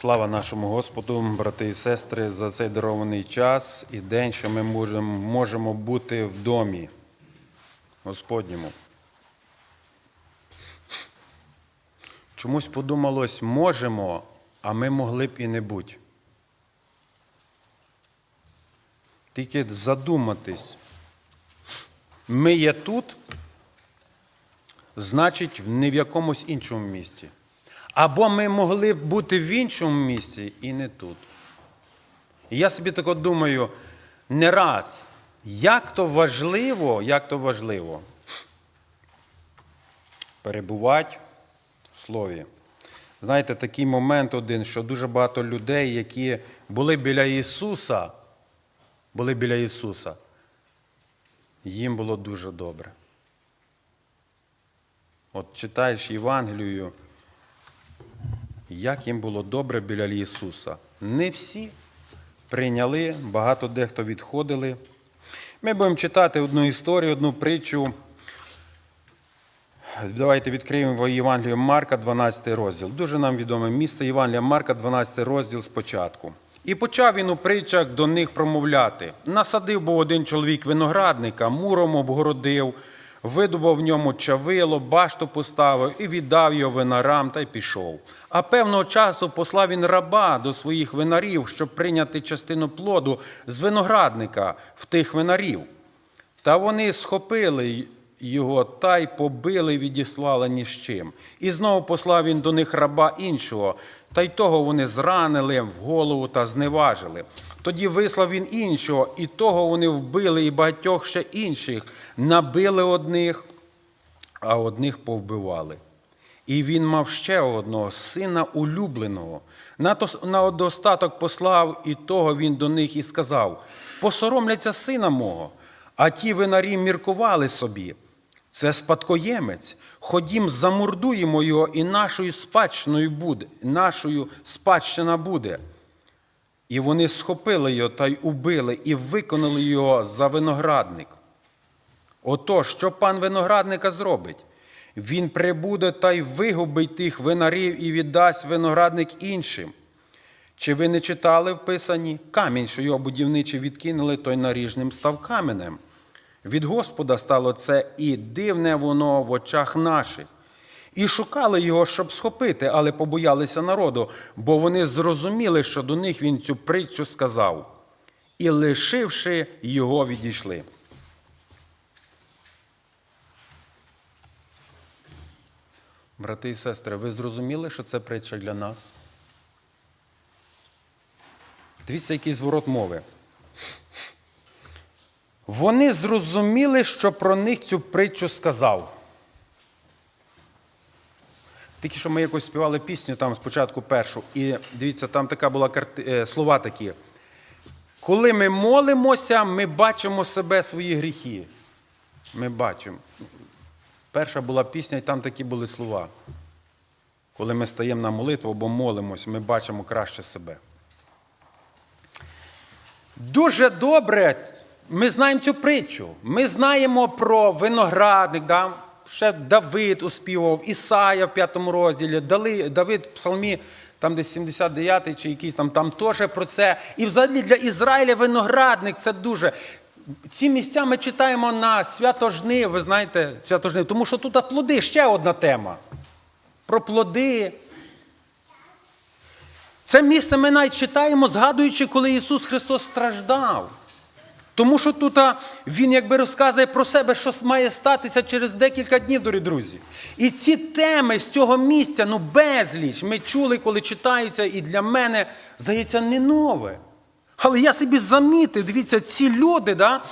Слава нашому Господу, брати і сестри, за цей дарований час і день, що ми можемо, можемо бути в домі Господньому. Чомусь подумалось, можемо, а ми могли б і не бути. Тільки задуматись, ми є тут, значить, не в якомусь іншому місці. Або ми могли б бути в іншому місці і не тут. І я собі тако думаю, не раз, як то важливо, як то важливо перебувати в Слові. Знаєте, такий момент один, що дуже багато людей, які були біля Ісуса, були біля Ісуса, їм було дуже добре. От читаєш Євангелію, як їм було добре біля Ісуса. Не всі прийняли, багато дехто відходили. Ми будемо читати одну історію, одну притчу. Давайте відкриємо Євангелію Марка, 12 розділ. Дуже нам відоме місце Євангелія Марка, 12 розділ спочатку. І почав він у притчах до них промовляти. Насадив був один чоловік виноградника, муром обгородив, видобав в ньому чавило, башту поставив і віддав його винарам та й пішов. А певного часу послав він раба до своїх винарів, щоб прийняти частину плоду з виноградника в тих винарів. Та вони схопили його та й побили, і відіслали ні з чим. І знову послав він до них раба іншого, та й того вони зранили в голову та зневажили. Тоді вислав він іншого, і того вони вбили, і багатьох ще інших, набили одних, а одних повбивали. І він мав ще одного сина улюбленого. На, то, на достаток послав, і того він до них і сказав: посоромляться сина мого. А ті винарі міркували собі. Це спадкоємець. Ходім, замордуємо його, і нашою спадщиною буде, нашою спадщина буде. І вони схопили його та й убили, і виконали його за виноградник. Ото, що пан виноградника зробить? Він прибуде та й вигубить тих винарів і віддасть виноградник іншим. Чи ви не читали в Писанні? Камінь, що його будівничі відкинули, той наріжним став каменем. Від Господа стало це і дивне воно в очах наших. І шукали його, щоб схопити, але побоялися народу, бо вони зрозуміли, що до них він цю притчу сказав. І, лишивши його, відійшли. Брати і сестри, ви зрозуміли, що це притча для нас? Дивіться, який зворот мови. Вони зрозуміли, що про них цю притчу сказав. Тільки що ми якось співали пісню там спочатку першу, і дивіться, там така була карти... е, слова такі. Коли ми молимося, ми бачимо себе, свої гріхи. Ми бачимо. Перша була пісня, і там такі були слова. Коли ми стаємо на молитву або молимось, ми бачимо краще себе. Дуже добре ми знаємо цю притчу. Ми знаємо про виноградник, да? ще Давид успівав, Ісая в п'ятому розділі, Дали- Давид в Псалмі, там десь 79-й чи якийсь там, там теж про це. І взагалі для Ізраїля виноградник це дуже. Ці місця ми читаємо на святожнив, ви знаєте, святожнив, тому що тут плоди ще одна тема. Про плоди. Це місце ми навіть читаємо, згадуючи, коли Ісус Христос страждав. Тому що тут він якби розказує про себе, що має статися через декілька днів, дорогі друзі. І ці теми з цього місця, ну безліч, ми чули, коли читаються, і для мене, здається, не нове. Але я собі замітив, дивіться, ці люди, да,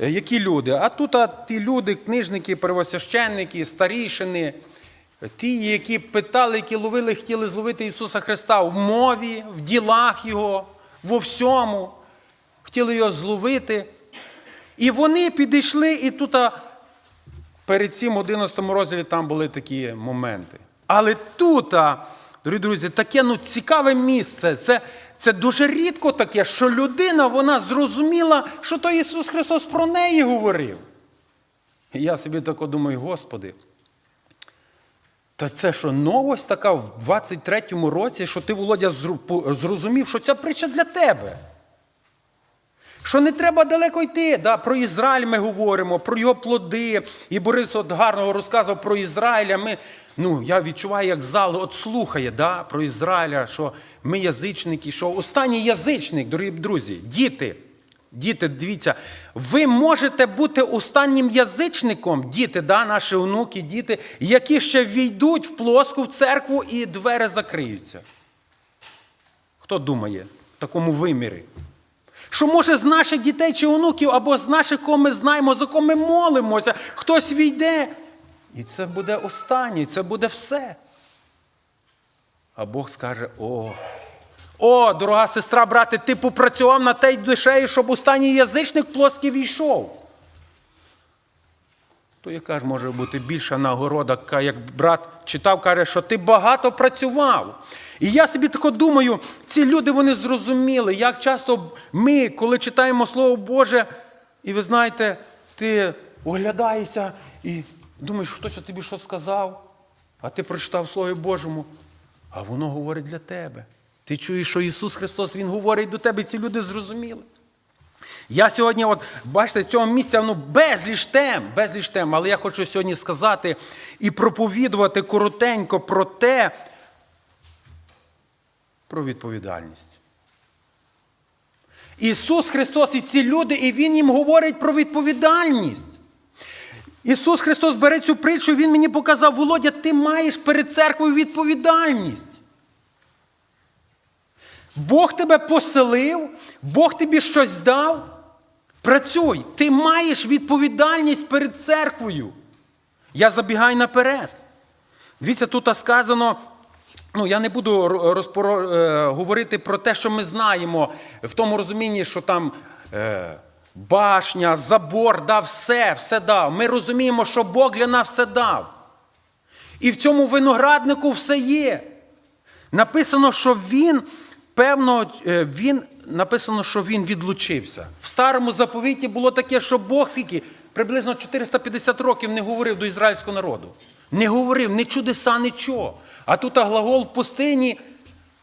е, які люди? А тут а, ті люди, книжники, первосвященники, старішини, ті, які питали, які ловили, хотіли зловити Ісуса Христа в мові, в ділах Його, во всьому хотіли його зловити. І вони підійшли, і тут перед цим 11 розділі там були такі моменти. Але тут, дорогі друзі, таке ну, цікаве місце. Це, це дуже рідко таке, що людина вона зрозуміла, що то Ісус Христос про неї говорив. І я собі тако думаю, Господи, Та це що, новость така в 23-му році, що ти, Володя, зрозумів, що ця притча для тебе. Що не треба далеко йти. Да, про Ізраїль ми говоримо, про його плоди. І Борис от гарно розказував про Ізраїля. Ми, ну, я відчуваю, як зал от слухає да, про Ізраїля, що ми язичники, що останній язичник, дорогі друзі, діти. Діти, дивіться, ви можете бути останнім язичником, діти, да, наші онуки, діти, які ще війдуть в плоску в церкву і двері закриються. Хто думає в такому вимірі? Що може з наших дітей чи онуків, або з наших, кого ми знаємо, за кого ми молимося, хтось війде. І це буде останнє, це буде все. А Бог скаже: о, о, дорога сестра, брате, ти попрацював на тій душею, щоб останній язичник плоский війшов. То яка ж може бути більша нагорода, як брат читав, каже, що ти багато працював. І я собі тако думаю, ці люди вони зрозуміли, як часто ми, коли читаємо Слово Боже, і ви знаєте, ти оглядаєшся і думаєш, хтось тобі що сказав, а ти прочитав в Слові Божому, а воно говорить для тебе. Ти чуєш, що Ісус Христос Він говорить до тебе, і ці люди зрозуміли. Я сьогодні, от бачите, цього місця ну, безліч тем, безліч тем, але я хочу сьогодні сказати і проповідувати коротенько про те, про відповідальність. Ісус Христос і ці люди, і Він їм говорить про відповідальність. Ісус Христос бере цю притчу, Він мені показав, Володя, ти маєш перед церквою відповідальність. Бог тебе поселив, Бог тобі щось дав. Працюй, ти маєш відповідальність перед церквою. Я забігаю наперед. Дивіться, тут сказано. Ну, я не буду розпоро... е, говорити про те, що ми знаємо, в тому розумінні, що там е, башня, забор, дав все, все дав. Ми розуміємо, що Бог для нас все дав. І в цьому винограднику все є. Написано, що він, певно, е, він, написано, що він відлучився. В старому заповіті було таке, що Бог скільки приблизно 450 років не говорив до ізраїльського народу. Не говорив ні чудеса, нічого. А тут глагол в пустині.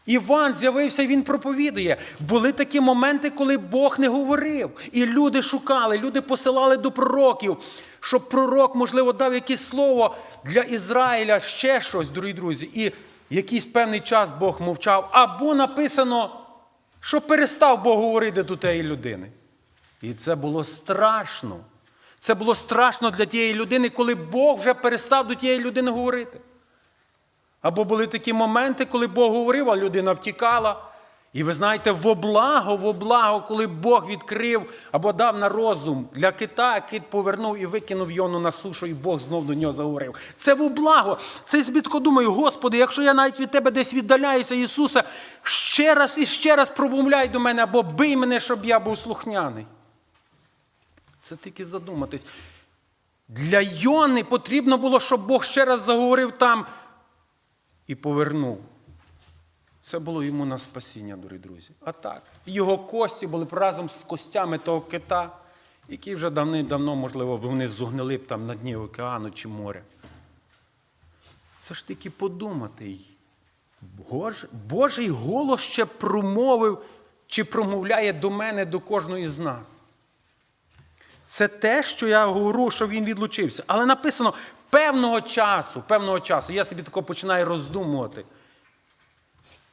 Іван з'явився і він проповідує. Були такі моменти, коли Бог не говорив. І люди шукали, люди посилали до пророків, щоб пророк, можливо, дав якесь слово для Ізраїля, ще щось, дорогі друзі. І якийсь певний час Бог мовчав. Або написано, що перестав Бог говорити до тієї людини. І це було страшно. Це було страшно для тієї людини, коли Бог вже перестав до тієї людини говорити. Або були такі моменти, коли Бог говорив, а людина втікала. І ви знаєте, в облаго, в облаго, коли Бог відкрив або дав на розум для кита, кит повернув і викинув йону на сушу, і Бог знов до нього заговорив. Це в облаго. Це я збитко думаю, Господи, якщо я навіть від Тебе десь віддаляюся, Ісусе, ще раз і ще раз промовляй до мене, або бий мене, щоб я був слухняний. Це тільки задуматись. Для Йони потрібно було, щоб Бог ще раз заговорив там і повернув. Це було йому на спасіння, дорогі друзі. А так, його кості були б разом з костями того кита, які вже давним-давно, можливо, вони зугнили б там на дні океану чи моря. Це ж тільки подумати. Бож, Божий голос ще промовив чи промовляє до мене, до кожної з нас. Це те, що я говорю, що він відлучився. Але написано певного часу, певного часу. Я собі тако починаю роздумувати.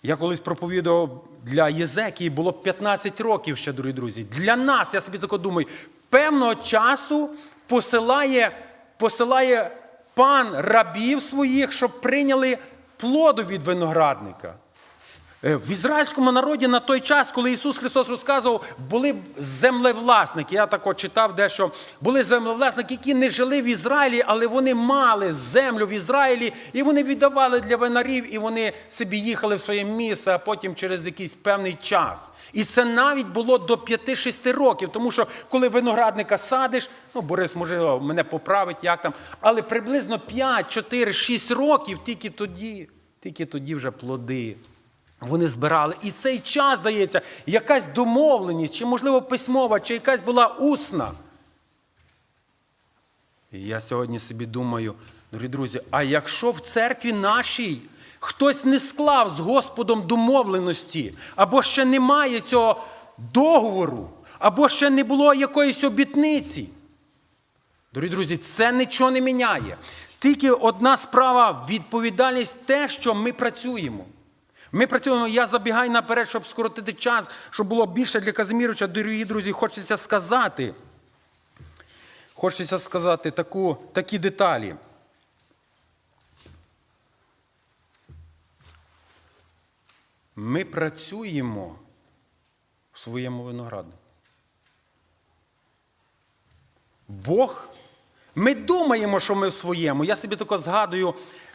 Я колись проповідував для Єзекії, було 15 років ще, дорогі друзі. Для нас, я собі тако думаю, певного часу посилає, посилає пан рабів своїх, щоб прийняли плоду від виноградника. Е, В ізраїльському народі на той час, коли Ісус Христос розказував, були землевласники. Я тако читав дещо. Були землевласники, які не жили в Ізраїлі, але вони мали землю в Ізраїлі, і вони віддавали для винарів, і вони собі їхали в своє місце, а потім через якийсь певний час. І це навіть було до 5-6 років, тому що коли виноградника садиш, ну Борис може мене поправить, як там, але приблизно 5, 4, 6 років тільки тоді, тільки тоді вже плоди. Вони збирали. І цей час, здається, якась домовленість, чи, можливо, письмова, чи якась була усна. І я сьогодні собі думаю, Дорогі друзі, а якщо в церкві нашій хтось не склав з Господом домовленості, або ще немає цього договору, або ще не було якоїсь обітниці, дорогі друзі, це нічого не міняє. Тільки одна справа відповідальність те, що ми працюємо. Ми працюємо, я забігаю наперед, щоб скоротити час, щоб було більше для Казиміровича. Дорогі друзі, хочеться сказати. Хочеться сказати таку, такі деталі. Ми працюємо в своєму винограду. Бог. Ми думаємо, що ми в своєму. Я собі тако згадую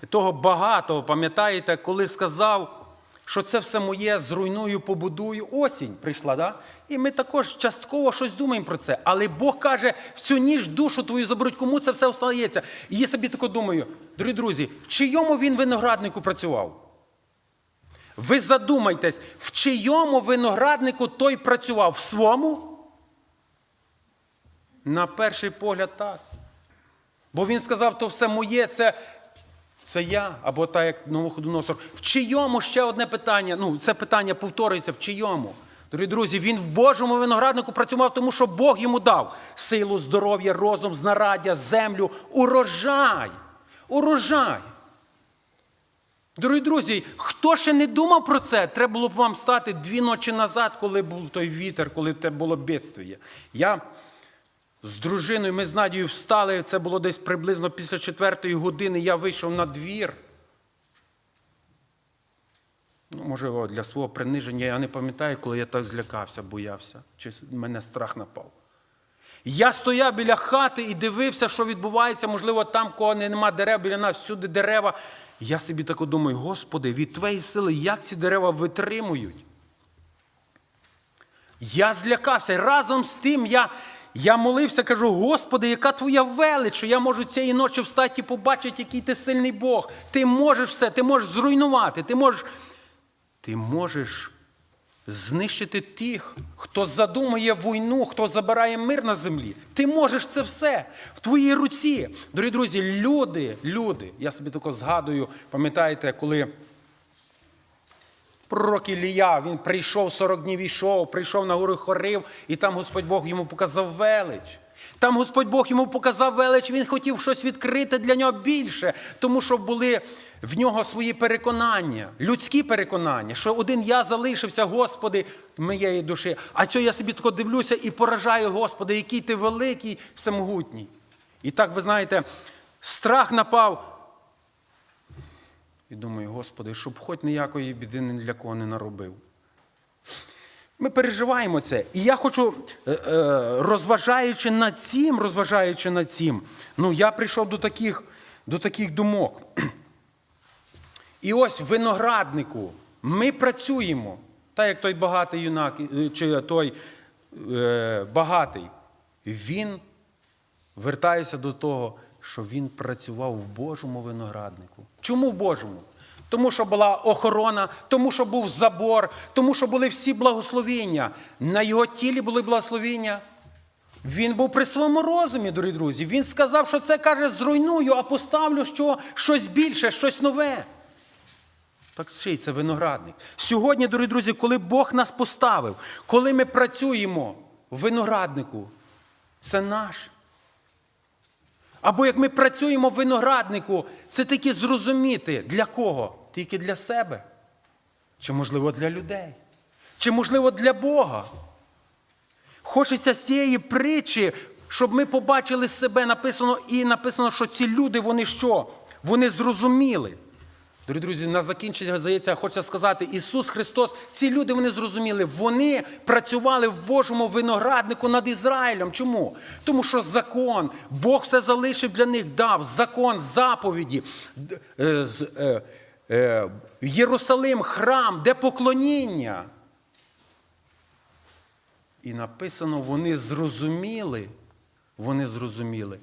того багатого, пам'ятаєте, коли сказав, що це все моє, зруйную, побудую. Осінь прийшла, да? і ми також частково щось думаємо про це. Але Бог каже, в цю ніж душу твою заберуть, кому це все остається. І я собі тако думаю, дорогі друзі, в чийому він винограднику працював? Ви задумайтесь, в чийому винограднику той працював? В своєму? На перший погляд, так. Бо він сказав, то все моє, це, це я, або так, як Новоходоносор. В чийому ще одне питання? Ну, це питання повторюється, в чийому? Дорогі друзі, він в Божому винограднику працював, тому що Бог йому дав силу, здоров'я, розум, знараддя, землю, урожай. Урожай. Дорогі друзі, хто ще не думав про це, треба було б вам стати дві ночі назад, коли був той вітер, коли те було бідствіє. Я з дружиною, ми з Надією встали, це було десь приблизно після четвертої години, я вийшов на двір. Ну, можливо, для свого приниження я не пам'ятаю, коли я так злякався, боявся, чи мене страх напав. Я стояв біля хати і дивився, що відбувається, можливо, там, кого нема дерев, біля нас всюди дерева. Я собі так думаю, Господи, від Твоєї сили, як ці дерева витримують? Я злякався. Разом з тим я, я молився, кажу, Господи, яка твоя велич, що я можу цієї ночі встати і побачити, який ти сильний Бог. Ти можеш все, ти можеш зруйнувати, ти можеш, ти можеш знищити тих, хто задумує війну, хто забирає мир на землі. Ти можеш це все в твоїй руці. Дорогі друзі, люди, люди, я собі тако згадую, пам'ятаєте, коли. Пророк Ілія, він прийшов 40 днів ішов, прийшов на гору Хорив, і там Господь Бог йому показав велич. Там Господь Бог йому показав велич, він хотів щось відкрити для нього більше, тому що були в нього свої переконання, людські переконання, що один я залишився, Господи, моєї душі. А цього я собі тако дивлюся і поражаю, Господи, який ти великий, всемогутній. І так, ви знаєте, страх напав. І думаю, Господи, щоб хоч ніякої біди ні для кого не наробив. Ми переживаємо це. І я хочу, е, е, розважаючи над цим, розважаючи над цим, ну я прийшов до таких, до таких думок. І ось винограднику ми працюємо, так як той багатий юнак, е, чи той е, багатий, він вертається до того, що він працював в Божому винограднику. Чому в Божому? Тому що була охорона, тому що був забор, тому що були всі благословіння. На його тілі були благословіння. Він був при своєму розумі, дорогі друзі. Він сказав, що це каже, зруйную, а поставлю що, щось більше, щось нове. Так ще й це виноградник. Сьогодні, дорогі друзі, коли Бог нас поставив, коли ми працюємо в винограднику, це наш. Або як ми працюємо в винограднику, це тільки зрозуміти для кого? Тільки для себе. Чи, можливо, для людей? Чи, можливо, для Бога? Хочеться з цієї притчі, щоб ми побачили себе написано, і написано, що ці люди, вони що? Вони зрозуміли. Дорогі друзі, на закінчення, здається, хочеться сказати, Ісус Христос, ці люди вони зрозуміли, вони працювали в Божому винограднику над Ізраїлем. Чому? Тому що закон, Бог все залишив для них, дав закон, заповіді, е, е, е, Єрусалим, храм, де поклоніння. І написано, вони зрозуміли, вони зрозуміли,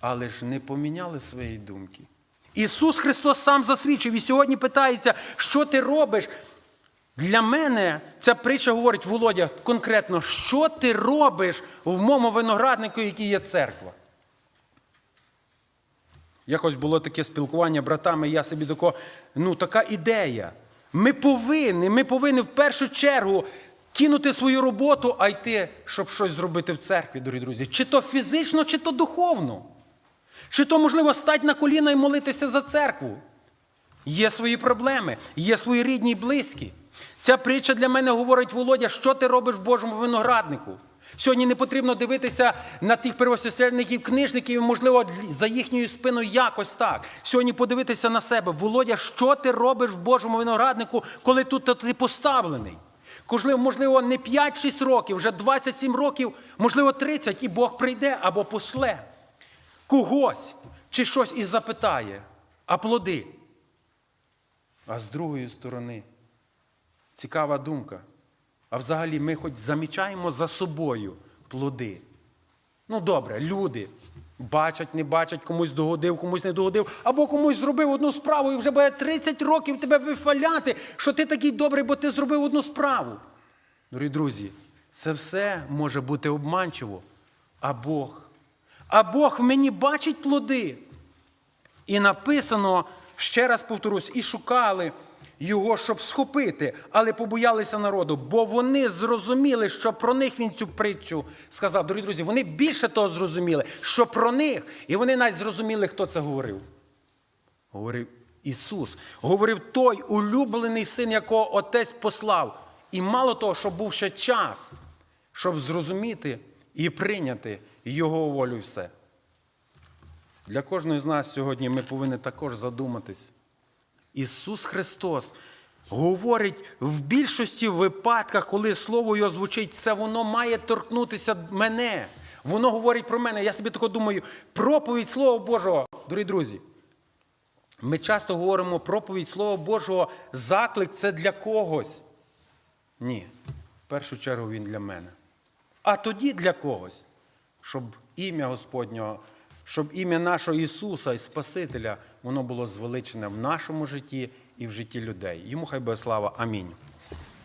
але ж не поміняли свої думки. Ісус Христос сам засвідчив і сьогодні питається, що ти робиш? Для мене ця притча говорить, Володя, конкретно, що ти робиш в моєму винограднику, який є церква? Якось було таке спілкування братами, я собі такого, ну така ідея. Ми повинні, ми повинні в першу чергу кинути свою роботу, а йти, щоб щось зробити в церкві, дорогі друзі. Чи то фізично, чи то духовно. Чи то, можливо, стати на коліна і молитися за церкву. Є свої проблеми, є свої рідні і близькі. Ця притча для мене говорить, Володя, що ти робиш в Божому винограднику. Сьогодні не потрібно дивитися на тих первосвященників, книжників, можливо, за їхньою спиною якось так. Сьогодні подивитися на себе. Володя, що ти робиш в Божому винограднику, коли тут ти поставлений? Можливо, не 5-6 років, вже 27 років, можливо, 30, і Бог прийде або пошле когось чи щось і запитає, а плоди. А з другої сторони, цікава думка. А взагалі ми хоч замічаємо за собою плоди. Ну добре, люди бачать, не бачать, комусь догодив, комусь не догодив, або комусь зробив одну справу і вже буде 30 років тебе вифаляти, що ти такий добрий, бо ти зробив одну справу. Дорогі друзі, це все може бути обманчиво. А Бог. А Бог в мені бачить плоди. І написано, ще раз повторюсь, і шукали його, щоб схопити, але побоялися народу, бо вони зрозуміли, що про них він цю притчу сказав. Дорогі друзі, вони більше того зрозуміли, що про них, і вони навіть зрозуміли, хто це говорив. Говорив Ісус, говорив той улюблений син, якого Отець послав. І мало того, що був ще час, щоб зрозуміти і прийняти Його волю все. Для кожного з нас сьогодні ми повинні також задуматись. Ісус Христос говорить в більшості випадках, коли Слово Його звучить, це воно має торкнутися мене. Воно говорить про мене. Я собі тако думаю, проповідь Слова Божого, дорогі друзі. Ми часто говоримо проповідь Слова Божого, заклик це для когось. Ні, в першу чергу він для мене. А тоді для когось, щоб ім'я Господнього, щоб ім'я нашого Ісуса і Спасителя воно було звеличене в нашому житті і в житті людей. Йому хай буде слава. Амінь.